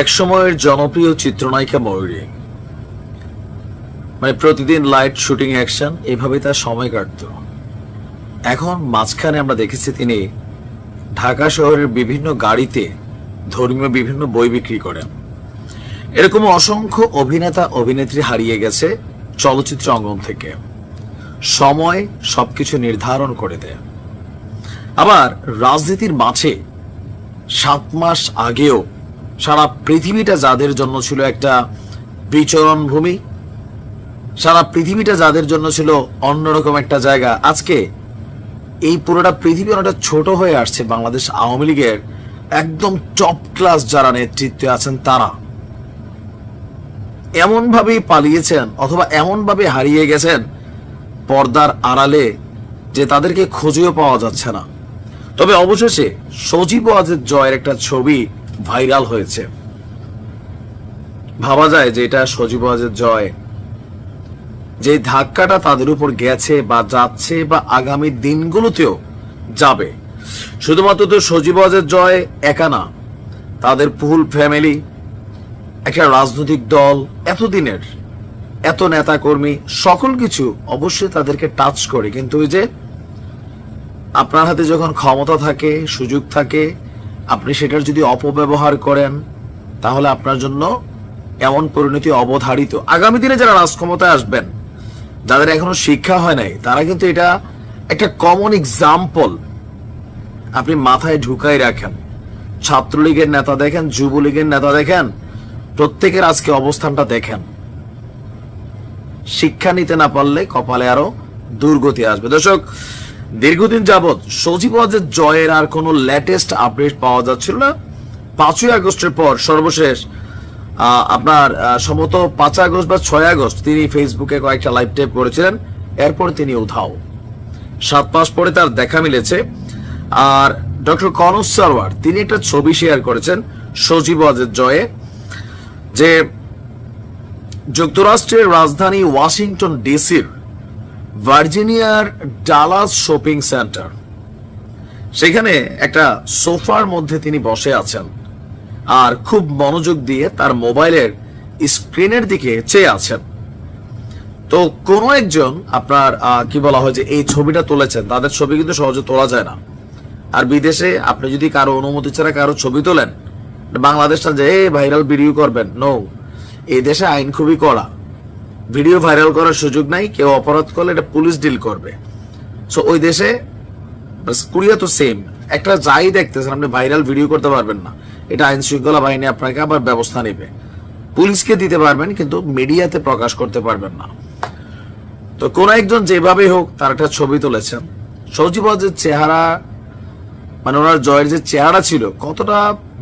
এক সময়ের জনপ্রিয় চিত্রনায়িকা ময়ূরী। মানে প্রতিদিন লাইট শুটিং অ্যাকশন এভাবে তার সময় কাটতো। এখন মাঝখানে আমরা দেখেছি তিনি ঢাকা শহরের বিভিন্ন গাড়িতে ধর্মীয় বিভিন্ন বই বিক্রি করেন। এরকম অসংখ্য অভিনেতা, অভিনেত্রী হারিয়ে গেছে চলচ্চিত্র অঙ্গন থেকে। সময় সবকিছু নির্ধারণ করে দেয়। আবার রাজনীতির মাঝে সাত মাস আগেও সারা পৃথিবীটা যাদের জন্য ছিল একটা বিচরণ ভূমি, সারা পৃথিবীটা যাদের জন্য ছিল অন্যরকম একটা জায়গা। আজকে এই পুরোটা পৃথিবী অনেকটা ছোট হয়ে আসছে বাংলাদেশ আওয়ামী লীগের একদম টপ ক্লাস যারা নেতৃত্বে আছেন তারা। এমন ভাবেই পালিয়েছেন অথবা এমন ভাবে হারিয়ে গেছেন পর্দার আড়ালে যে তাদেরকে খুঁজেও পাওয়া যাচ্ছে না। তবে অবশেষে সজীব ওয়াজের জয়ের একটা ছবি ভাইরাল হয়েছে। ভাবা যায় যে এটা সজীব ওয়াজের জয়। যে ধাক্কাটা তাদের উপর গেছে বা যাচ্ছে বা আগামী দিনগুলোতেও যাবে। শুধুমাত্র তো সজীব ওয়াজের জয় একা না, তাদের ফুল ফ্যামিলি, একটা রাজনৈতিক দল এতদিনের এত নেতা কর্মী সকল কিছু অবশ্যই তাদেরকে টাচ করে। কিন্তু ওই যে আপনার হাতে যখন ক্ষমতা থাকে, সুযোগ থাকে আপনি সেটার যদি অপব্যবহার করেন, তাহলে আপনার জন্য এমন পরিণতি অবধারিত। আগামী দিনে যারা রাজক্ষমতায় আসবেন, যাদের এখনও শিক্ষা হয় নাই, তারা কিন্তু এটা একটা কমন এক্সাম্পল আপনি মাথায় ঢুকাই রাখেন। ছাত্রলীগের নেতা দেখেন, যুবলীগের নেতা দেখেন, প্রত্যেকের আজকে অবস্থানটা দেখেন। শিক্ষা নিতে না পারলে কপালে আরও দুর্গতি আসবে। দর্শক দীর্ঘদিন যাবৎ সজীব ওয়াজের জয়ের আর কোনো লেটেস্ট আপডেট পাওয়া যাচ্ছিল না। পাঁচই আগস্টের পর সর্বশেষ আপনার সম্ভবত পাঁচ আগস্ট বা ছয় আগস্ট তিনি ফেসবুকে কয়েকটা লাইভ টেপ করেছিলেন, এরপর তিনি উধাও। সাত মাস পরে তার দেখা মিলেছে। আর ডক্টর কনস সারওয়ার, তিনি একটা ছবি শেয়ার করেছেন সজীব ওয়াজের জয়ে, যে যুক্তরাষ্ট্রের রাজধানী ওয়াশিংটন ডিসির ভার্জিনিয়ার ডালাস শপিং সেন্টার। সেখানে একটা সোফার মধ্যে তিনি বসে আছেন আর খুব মনোযোগ দিয়ে তার মোবাইলের স্ক্রিনের দিকে চেয়ে আছেন। তো কোনো একজন আপনার কি বলা হয় যে এই ছবিটা তুলেছেন, তাদের ছবি কিন্তু সহজে তোলা যায় না। আর বিদেশে আপনি যদি কারও অনুমতি ছাড়া কারও ছবি তোলেন বাংলাদেশটা যে ভাইরাল ভিডিও করবেন। নো এই দেশে আইন খুবই কড়া। ভিডিও ভাইরাল করার সুযোগ নাই, কেউ অপরাধ করলে এটা পুলিশ ডিল করবে। সো ওই দেশে কুড়িয়া তো সেম একটা যাই দেখতেছেন, আপনি ভাইরাল ভিডিও করতে পারবেন না। এটা আইন শৃঙ্খলা বাহিনী আপনাকে আবার ব্যবস্থা নেবে। পুলিশকে দিতে পারবেন, কিন্তু মিডিয়াতে প্রকাশ করতে পারবেন না। তো কোন একজন যেভাবে হোক, তার একটা ছবি তুলেছেন। সজীবজের চেহারা মানে ওনার জয়ের যে চেহারা ছিল, কতটা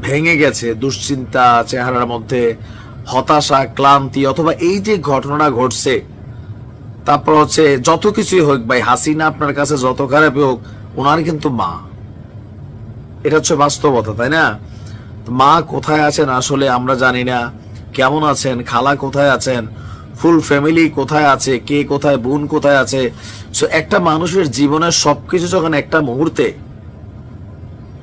ভেঙে গেছে, দুশ্চিন্তা, চেহারার মধ্যে। হতাশা, ক্লান্তি অথবা এই যে ঘটনা ঘটছে, তারপর হচ্ছে যত কিছুই হোক ভাই, হাসিনা আপনার কাছে যত খারাপ হোক ওনার কিন্তু মা। এটা হচ্ছে বাস্তবতা, তাই না? মা কোথায় আছেন আসলে আমরা জানি না। কেমন আছেন? খালা কোথায় আছেন? ফুল ফ্যামিলি কোথায় আছে? কে কোথায়? বোন কোথায় আছে? সো একটা মানুষের জীবনের সবকিছু যখন একটা মুহূর্তে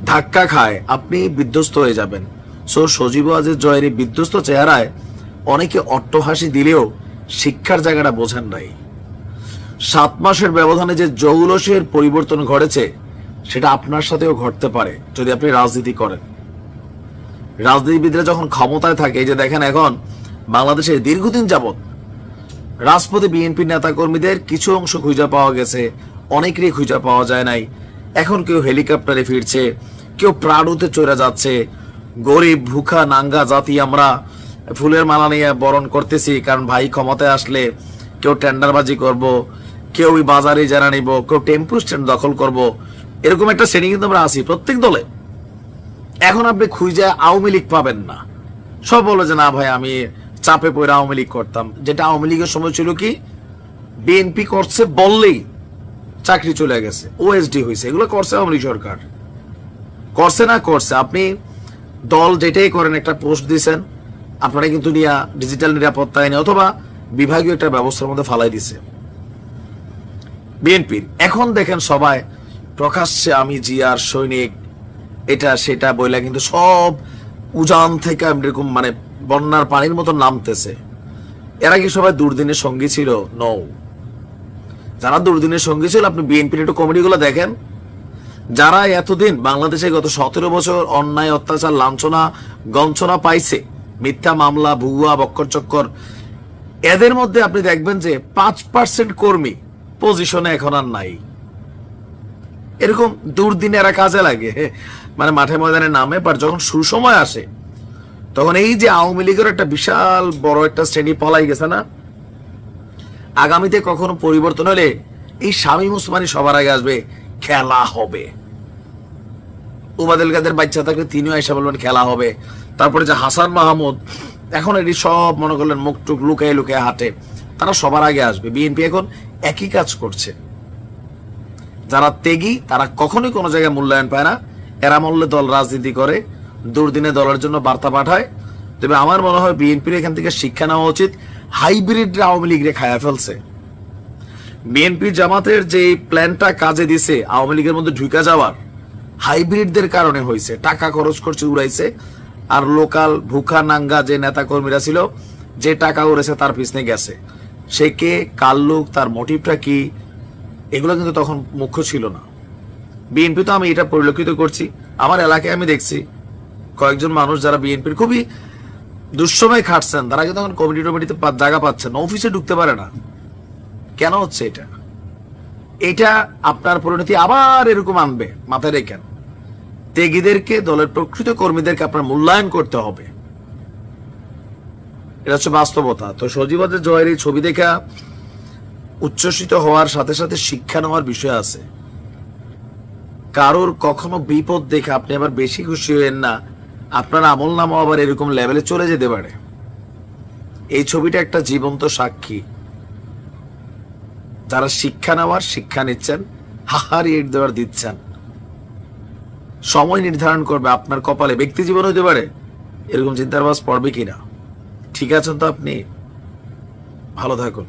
ধাক্কা খায়, আপনি বিধ্বস্ত হয়ে যাবেন। সো সজীব আজের জয়ের এই বিধ্বস্ত চেহারায় অনেকে অট্টহাসি দিলেও শিক্ষার জায়গাটা বোঝেন নাই। সাত মাসের ব্যবধানে যে জৌলসের পরিবর্তন ঘটেছে, সেটা আপনার সাথেও ঘটতে পারে, যদি আপনি রাজনীতি করেন। রাজনীতিবিদরা যখন ক্ষমতায় থাকে যে দেখেন এখন বাংলাদেশে দীর্ঘদিন যাবৎ রাজপথে বিএনপি নেতা কর্মীদের কিছু অংশ খুঁজে পাওয়া গেছে, অনেকেরই খুঁজে পাওয়া যায় নাই। এখন কেউ হেলিকপ্টারে ফিরছে, কেউ প্রাণুতে চলে যাচ্ছে গরিব, ভুখা, নাঙ্গা জাতি আমরা ফুলের মালা নিয়ে বরণ করতেছি, কারণ ভাই ক্ষমতায় আসলে কেউ টেন্ডারবাজি করব কেউ বাজারে জানা নিব, কেউ টেম্পু স্ট্যান্ড দখল করব, এরকম একটা শ্রেণি কিন্তু আমরা আছি প্রত্যেক দলে। এখন আপনি খুঁজে আওয়ামী লীগ পাবেন না। সব বলো যে, না ভাই, আমি চাপে পড়ে আওয়ামী লীগ করতাম। যেটা আওয়ামী লীগের সময় ছিল কি, বিএনপি করছে বললেই চাকরি চলে গেছে ওএসডি হয়েছে এগুলো করছে আওয়ামী লীগ সরকার। করছে না করছে, আপনি দল যেটাই করেন, একটা পোস্ট দিছেন আপনারা কিন্তু নিয়া ডিজিটাল নিরাপত্তা আইনে অথবা বিভাগীয় একটা ব্যবস্থার মধ্যে ফালাই দিছে বিএনপির, এখন দেখেন সবাই প্রকাশ্যে আমি জিয়ার সৈনিক, এটা সেটা বইলা কিন্তু সব উজান থেকে এরকম মানে বন্যার পানির মতো নামতেছে। এরা কি সবাই দুর্দিনের সঙ্গী ছিল নৌ যারা দুর্দিনের সঙ্গী ছিল, আপনি বিএনপির একটু কমেডিগুলো দেখেন যারা এতদিন বাংলাদেশে গত সতেরো বছর অন্যায়, অত্যাচার, লাঞ্ছনা গঞ্চনা পাইছে, মিথ্যা মামলা, ভুয়া, বক্কর চক্কর, এদের মধ্যে আপনি দেখবেন যে পাঁচ পার্সেন্ট কর্মী পজিশনে এখন আর নাই। এরকম দুর্দিনে এরা কাজে লাগে মানে মাঠে ময়দানে নামে বাট যখন সুসময় আসে, তখন এই যে আওয়ামী লীগের একটা বিশাল বড় একটা শ্রেণি পলাই গেছে না? আগামীতে কখনো পরিবর্তন হলে এই স্বামী মুসমানি সবার আগে আসবে খেলা হবে। উবাদুল কাদের বাচ্চা থাকলে তিনিও এসে বলবেন খেলা হবে। তারপরে যে হাসান মাহমুদ, এখন এটি সব মনে করলেন মুখ টুক লুকায় লুকায় হাঁটে। তারা সবার আগে আসবে। বিএনপি এখন একই কাজ করছে। যারা তেগি, তারা কখনোই কোনো জায়গায় মূল্যায়ন পায় না। এরা মূল্যে দল রাজনীতি করে, দুর্দিনে দলের জন্য বার্তা পাঠায়। তবে আমার মনে হয় বিএনপির এখান থেকে শিক্ষা নেওয়া উচিত। হাইব্রিড আওয়ামী লীগরে খায়া ফেলছে। বিএনপি জামাতের যে প্ল্যানটা কাজে দিছে, আওয়ামী লীগের মধ্যে ঢুকা যাওয়ার, হাইব্রিডদের কারণে হয়েছে। টাকা খরচ করছে, উড়াইছে। আর লোকাল ভুখা নাঙ্গা যে নেতা কর্মীরা ছিল, যে টাকা উড়েছে তার পিছনে গেছে। সে কে, কার লোক, তার মোটিভটা কি, এগুলো কিন্তু তখন মুখ্য ছিল না। বিএনপি তো আমি এটা পরিলক্ষিত করছি। আমার এলাকায় আমি দেখছি, কয়েকজন মানুষ যারা বিএনপির খুবই দুঃসময় খাটছেন, তারা কিন্তু এখন কমিটি টমিটিতে জায়গা পাচ্ছেন অফিসে ঢুকতে পারে না। কেন হচ্ছে এটা? এটা আপনার পরিণতি আবার এরকম আনবে, মাথায় রেখেন। তেগিদেরকে দলের প্রকৃত কর্মীদেরকে আপনার মূল্যায়ন করতে হবে। এটা হচ্ছে বাস্তবতা। তো সজীবাদের জয়ের এই ছবি দেখা উচ্ছ্বসিত হওয়ার সাথে সাথে শিক্ষা নেওয়ার বিষয় আছে। কারোর কখনো বিপদ দেখে আপনি আবার বেশি খুশি হয়েন না, আপনার আমল নামা আবার এরকম লেভেলে চলে যেতে পারে। এই ছবিটা একটা জীবন্ত সাক্ষী। যারা শিক্ষা নেওয়ার, শিক্ষা নিচ্ছেন, হাহারি ইট দেওয়ার দিচ্ছেন। সময় নির্ধারণ করবে আপনার কপালে, ব্যক্তি জীবন হতে পারে, এরকম চিন্তার বাস পড়বে কিনা? ঠিক আছেন তো আপনি? ভালো থাকুন।